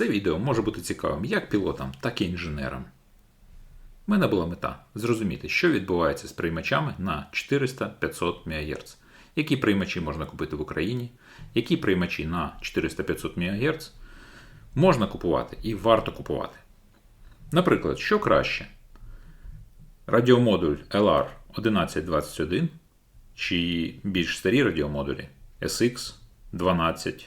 Це відео може бути цікавим як пілотам, так і інженерам. У мене була мета зрозуміти, що відбувається з приймачами на 400-500 МГц, які приймачі можна купити в Україні, які приймачі на 400-500 МГц можна купувати і варто купувати. Наприклад, що краще? Радіомодуль LR 1121 чи більш старі радіомодулі SX12.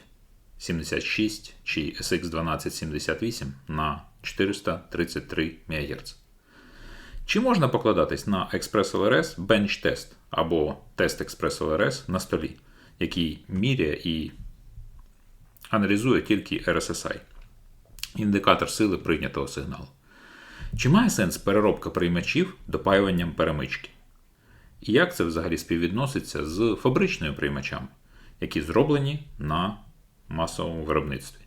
76 чи SX1278 на 433 МГц. Чи можна покладатись на Експрес ЛРС бенч-тест або тест Експрес ЛРС на столі, який міряє і аналізує тільки RSSI, індикатор сили прийнятого сигналу? Чи має сенс переробка приймачів допаюванням перемички? І як це взагалі співвідноситься з фабричними приймачами, які зроблені на масовому виробництві?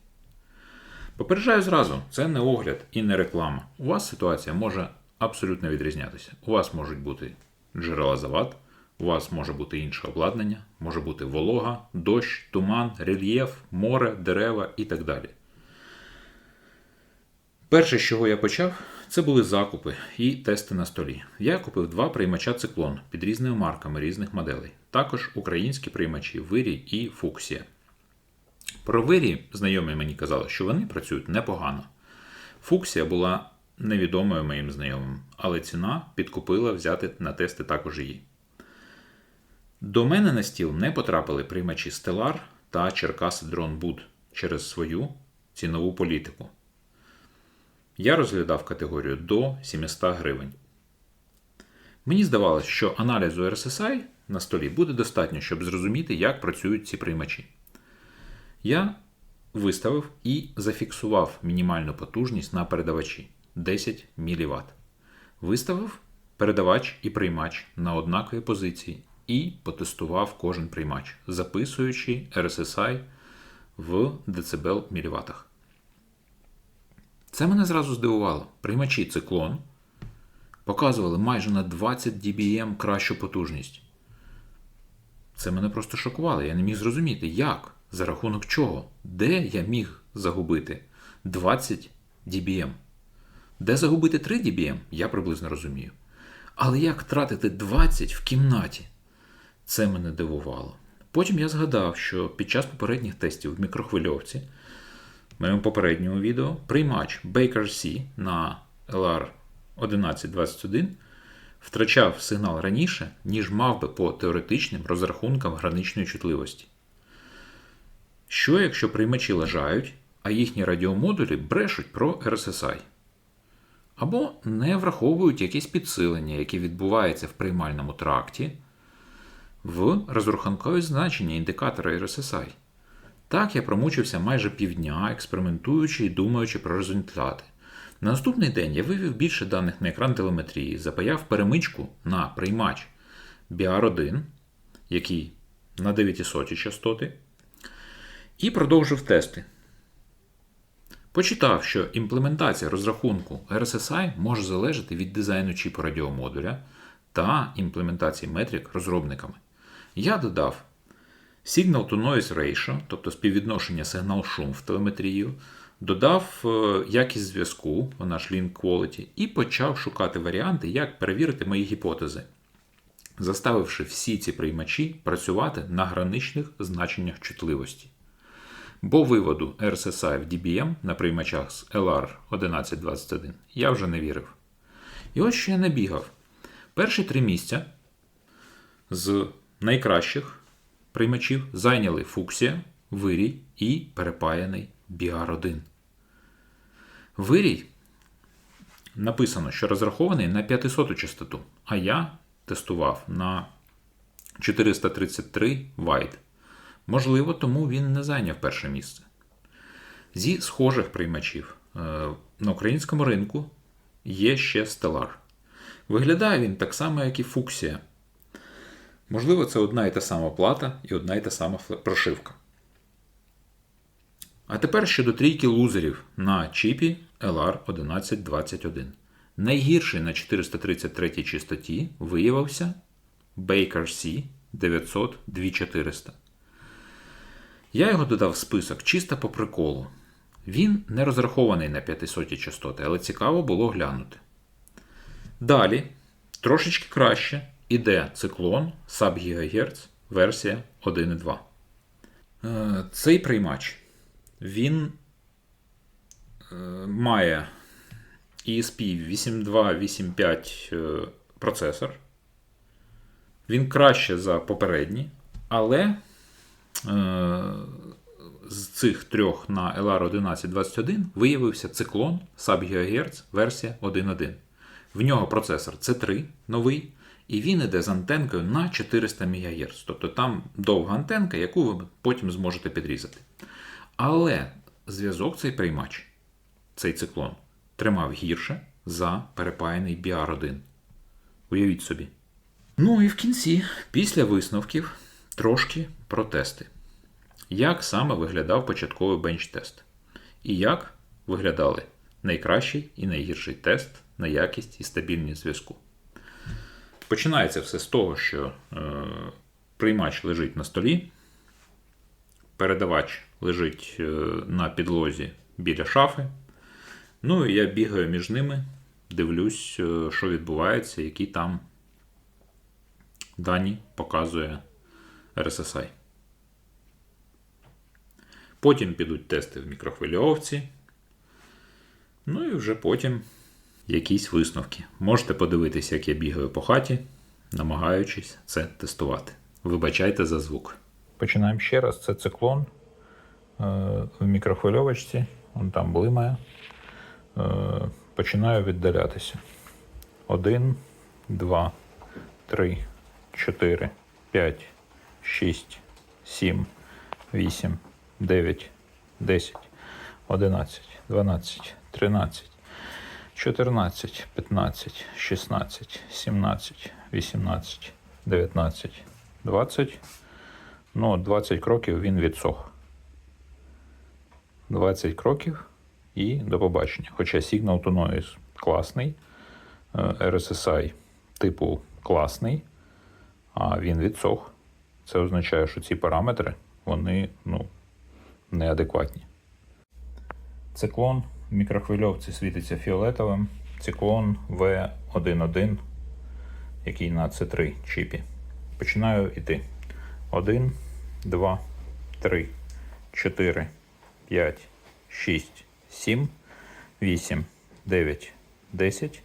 Попереджаю зразу, це не огляд і не реклама. У вас ситуація може абсолютно відрізнятися. У вас можуть бути джерела завад, у вас може бути інше обладнання, може бути волога, дощ, туман, рельєф, море, дерева і так далі. Перше, з чого я почав, це були закупи і тести на столі. Я купив два приймача циклон під різними марками різних моделей. Також українські приймачі Вирій і Фуксія. Про Вирій знайомі мені казали, що вони працюють непогано. Фуксія була невідомою моїм знайомим, але ціна підкупила взяти на тести також її. До мене на стіл не потрапили приймачі Stellar та Черкаси Boot через свою цінову політику. Я розглядав категорію до 700 гривень. Мені здавалося, що аналізу RSSI на столі буде достатньо, щоб зрозуміти, як працюють ці приймачі. Я виставив і зафіксував мінімальну потужність на передавачі 10 мВт. Виставив передавач і приймач на однакові позиції і потестував кожен приймач, записуючи RSSI в дБ міліватах. Це мене зразу здивувало. Приймачі циклон показували майже на 20 dBm кращу потужність. Це мене просто шокувало. Я не міг зрозуміти, як, за рахунок чого, де я міг загубити 20 dBm. Де загубити 3 dBm, я приблизно розумію. Але як втратити 20 в кімнаті? Це мене дивувало. Потім я згадав, що під час попередніх тестів в мікрохвильовці в моєму попередньому відео приймач Baker C на LR1121 втрачав сигнал раніше, ніж мав би по теоретичним розрахункам граничної чутливості. Що, якщо приймачі лажають, а їхні радіомодулі брешуть про RSSI? Або не враховують якісь підсилення, які відбуваються в приймальному тракті в розрахункові значення індикатора RSSI. Так я промучився майже півдня, експериментуючи і думаючи про результати. На наступний день я вивів більше даних на екран телеметрії, запаяв перемичку на приймач BR1, який на 900 частоти, і продовжив тести. Почитав, що імплементація розрахунку RSSI може залежати від дизайну чіпу радіомодуля та імплементації метрик розробниками. Я додав Signal to Noise Ratio, тобто співвідношення сигнал-шум в телеметрію, додав е, якість зв'язку, наш Link Quality, і почав шукати варіанти, як перевірити мої гіпотези, заставивши всі ці приймачі працювати на граничних значеннях чутливості. Бо виводу RSSI в DBM на приймачах з LR1121 я вже не вірив. І ось що я набігав. Перші три місця з найкращих приймачів зайняли фуксія, вирій і перепаяний BR1. Вирій написано, що розрахований на 500 частоту, а я тестував на 433 Вайт. Можливо, тому він не зайняв перше місце. Зі схожих приймачів е, на українському ринку є ще Stellar. Виглядає він так само, як і Фуксія. Можливо, це одна і та сама плата і одна і та сама прошивка. А тепер щодо трійки лузерів на чіпі LR1121. Найгірший на 433 частоті виявився Baker C 900 2400. Я його додав в список чисто по приколу. Він не розрахований на 500 частоти, але цікаво було глянути. Далі, трошечки краще, іде циклон саб-ГГц версія 1.2. Е, Цей приймач він е, має ESP 8285 е, процесор. Він краще за попередній, але з цих трьох на LR1121 виявився циклон саб-ГГц версія 1.1. В нього процесор C3 новий, і він іде з антенкою на 400 МГц. Тобто там довга антенка, яку ви потім зможете підрізати. Але зв'язок цей приймач, цей циклон, тримав гірше за перепаяний BR1. Уявіть собі. Ну і в кінці, після висновків, трошки про тести. Як саме виглядав початковий бенч-тест? І як виглядали найкращий і найгірший тест на якість і стабільність зв'язку? Починається все з того, що е, приймач лежить на столі, передавач лежить е, на підлозі біля шафи. Ну і я бігаю між ними, дивлюсь, е, що відбувається, які там дані показує RSSI. Потім підуть тести в мікрохвильовці. Ну і вже потім якісь висновки. Можете подивитися, як я бігаю по хаті, намагаючись це тестувати. Вибачайте за звук. Починаємо ще раз. Це циклон е, в мікрохвильовочці. Вон там блимає. Е, починаю віддалятися. Один, два, три, чотири, п'ять, шість, сім, вісім, дев'ять, десять, одинадцять, дванадцять, тринадцять. 14, 15, 16, 17, 18, 19, 20. Ну, 20 кроків він відсох. 20 кроків і до побачення. Хоча Signal to Noise класний, е, RSSI типу класний, а він відсох. Це означає, що ці параметри вони ну, неадекватні. Циклон в мікрохвильовці світиться фіолетовим. Циклон V11, який на C3 чіпі. Починаю йти. 1, 2, 3, 4, 5, 6, 7, 8, 9, 10,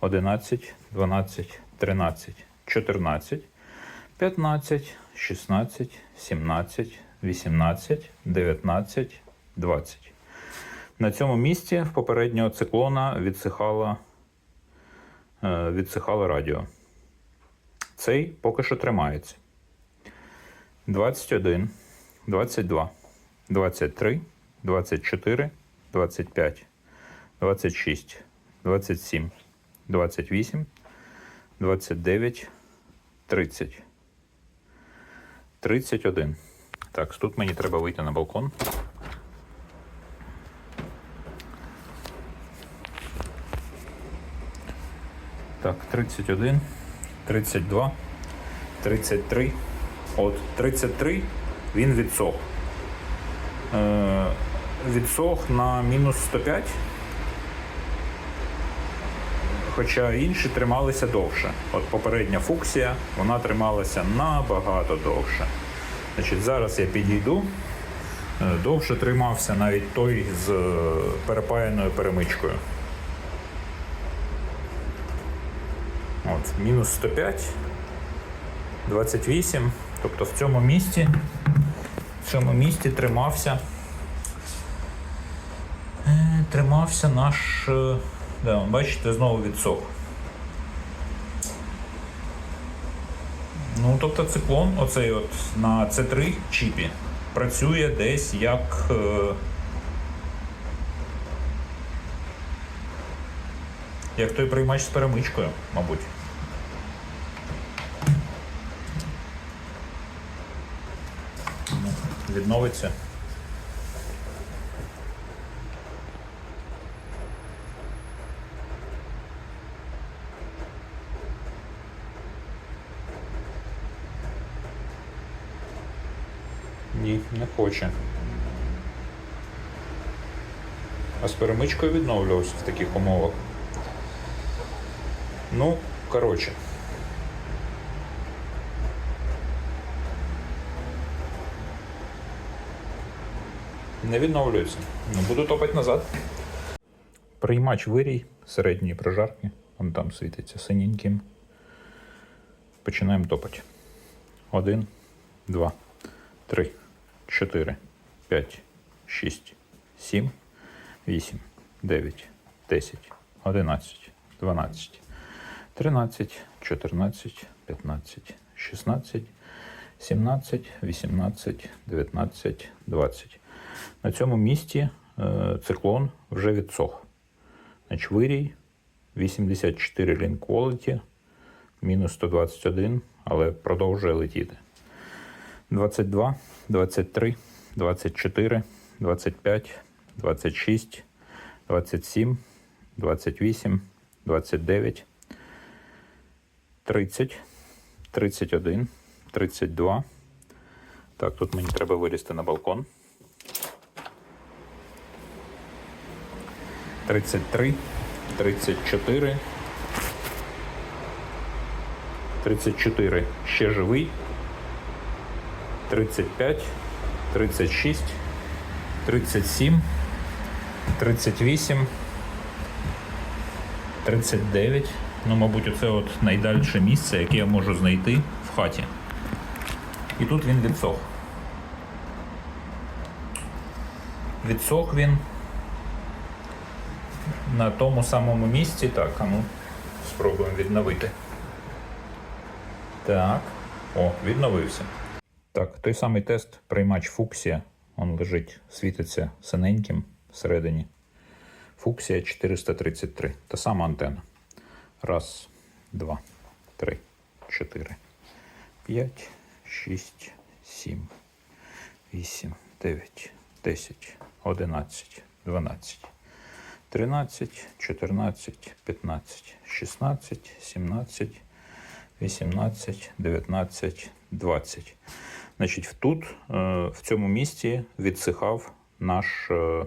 11, 12, 13, 14, 15, 16, 17, 18, 19, 20. На цьому місці в попереднього циклона відсихало, е, відсихало радіо. Цей поки що тримається. 21, 22, 23, 24, 25, 26, 27, 28, 29, 30. 31. Так, тут мені треба вийти на балкон. Так, 31, 32, 33. От 33 він відсох. Е, відсох на мінус 105. Хоча інші трималися довше. От попередня фуксія, вона трималася набагато довше. Значить, Зараз я підійду. Е, Довше тримався навіть той з е, перепаяною перемичкою. От, мінус 105, 28. Тобто в цьому місці, в цьому місці тримався. е, Тримався наш. Да, бачите, знову відсох. Ну, тобто циклон, оцей от на C3 чіпі, працює десь як. е, Як той приймач з перемичкою, мабуть. Ну, Відновиться. Ні, не хоче. а з перемичкою відновлювався в таких умовах. Ну, коротше. Не відновлюється. Ну, буду топати назад. Приймач вирій середньої прожарки. Вон там світиться синеньким. Починаємо топати. Один, два, три, чотири, п'ять, шість, сім, вісім, дев'ять, десять, одинадцять, дванадцять, тринадцять, чотирнадцять, п'ятнадцять, шістнадцять, сімнадцять, вісімнадцять, дев'ятнадцять, двадцять. На цьому місці е, циклон вже відсох. Значить, вирій 84 Link Quality, мінус 121, але продовжує летіти. 22, 23, 24, 25, 26, 27, 28, 29, 30, 31, 32. Так, тут мені треба вилізти на балкон. 33, 34, 34 ще живий, 35, 36, 37, 38, 39. Ну, мабуть, оце от найдальше місце, яке я можу знайти в хаті. І тут він відсох. Відсох він на тому самому місці. Так, а ну, спробуємо відновити. Так. О, відновився. Так, той самий тест, приймач Фуксія. Он лежить, світиться синеньким всередині. Фуксія 433. Та сама антенна. Раз, два, три, чотири, п'ять, шість, сім, вісім, дев'ять, десять, одинадцять, дванадцять. 13, 14, 15, 16, 17, 18, 19, 20. Значить, тут, е, в цьому місці, відсихав наш, е,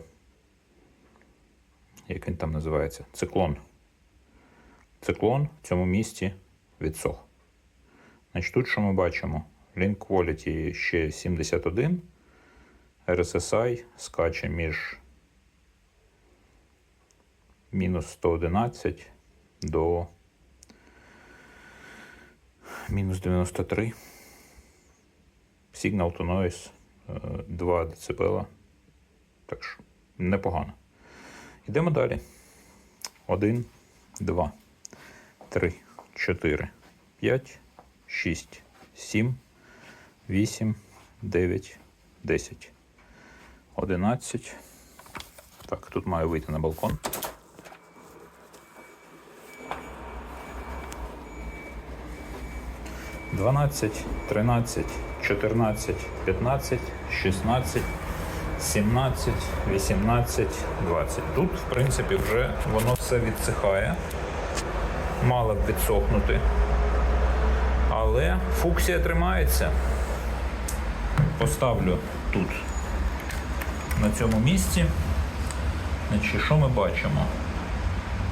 як він там називається, циклон. Циклон в цьому місці відсох. Значить, тут що ми бачимо? Link Quality ще 71, RSSI скаче між мінус 111 до мінус 93. Signal to noise е, 2 дБ. Так що непогано. Йдемо далі. 1, 2, 3, 4, 5, 6, 7, 8, 9, 10, 11. Так, тут маю вийти на балкон. 12, 13, 14, 15, 16, 17, 18, 20. Тут, в принципі, вже воно все відсихає. Мало б відсохнути. Але фуксія тримається. Поставлю тут, на цьому місці. Значить, що ми бачимо?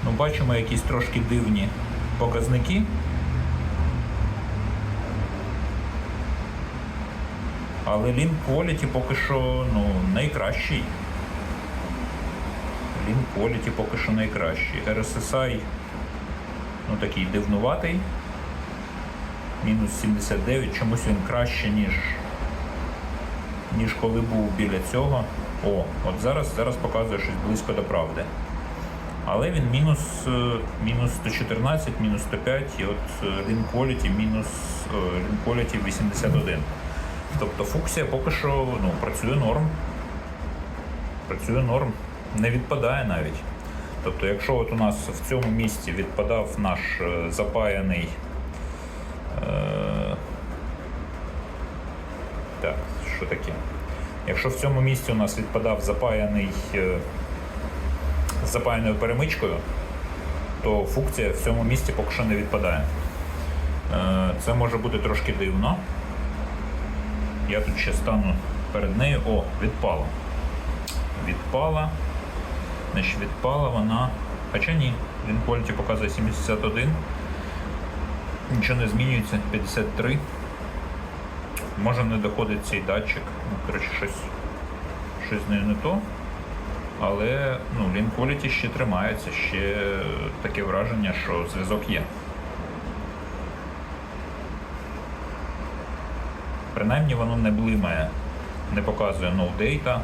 Ну, бачимо якісь трошки дивні показники. Але Link Quality поки що ну, найкращий. Link Quality поки що найкращий. RSSI ну, такий дивнуватий. Мінус 79, чомусь він краще, ніж, ніж коли був біля цього. О, от зараз, зараз показує щось близько до правди. Але він мінус, е, мінус 114, мінус 105, і от е, Link Quality мінус е, Link Quality 81. Тобто фуксія поки що ну, працює норм. Працює норм, не відпадає навіть. Тобто, якщо от у нас в цьому місці відпадав наш е, запаяний. Е, так, що таке? Якщо в цьому місці у нас відпадав запаяний е, запаяною перемичкою, то функція в цьому місці поки що не відпадає. Це може бути трошки дивно. Я тут ще стану перед нею. О, відпала. Відпала. Значить, відпала вона. Хоча ні, він Quality показує 71. Нічого не змінюється, 53. Може не доходить цей датчик. Ну, коротше, щось, щось з нею не то. Але ну, Lean ще тримається, ще таке враження, що зв'язок є. Принаймні воно не блимає, не показує data,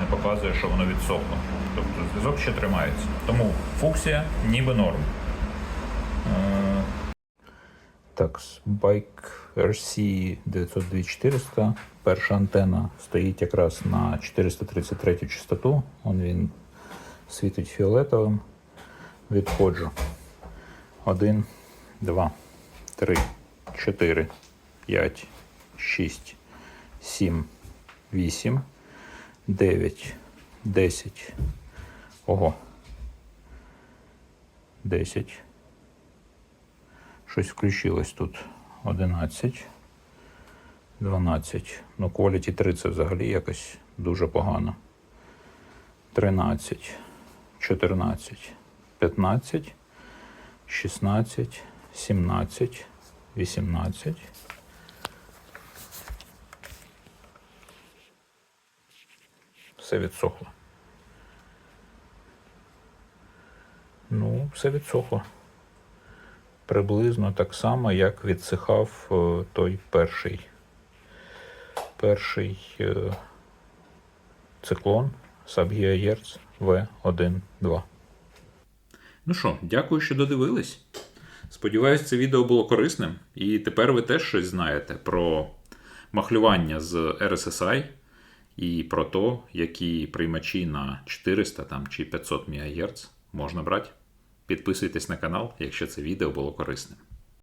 не показує, що воно відсохло. Тобто зв'язок ще тримається. Тому фуксія ніби норм. Е, Так, Bike RC 92400. Перша антена стоїть якраз на 433 частоту. Он він світить фіолетовим. Відходжу. 1, 2, 3, 4, 5, 6, 7, 8, 9, 10. Ого. 10. Щось включилось тут. 11. 12. Ну, Quality 3 це взагалі якось дуже погано. 13, 14, 15, 16, 17, 18. Все відсохло. Ну, все відсохло. Приблизно так само, як відсихав е, той перший. Перший е, циклон Сабгія В1-2. Ну що, дякую, що додивились. Сподіваюсь, це відео було корисним. І тепер ви теж щось знаєте про махлювання з RSSI і про те, які приймачі на 400 там, чи 500 МГц можна брати. Підписуйтесь на канал, якщо це відео було корисним.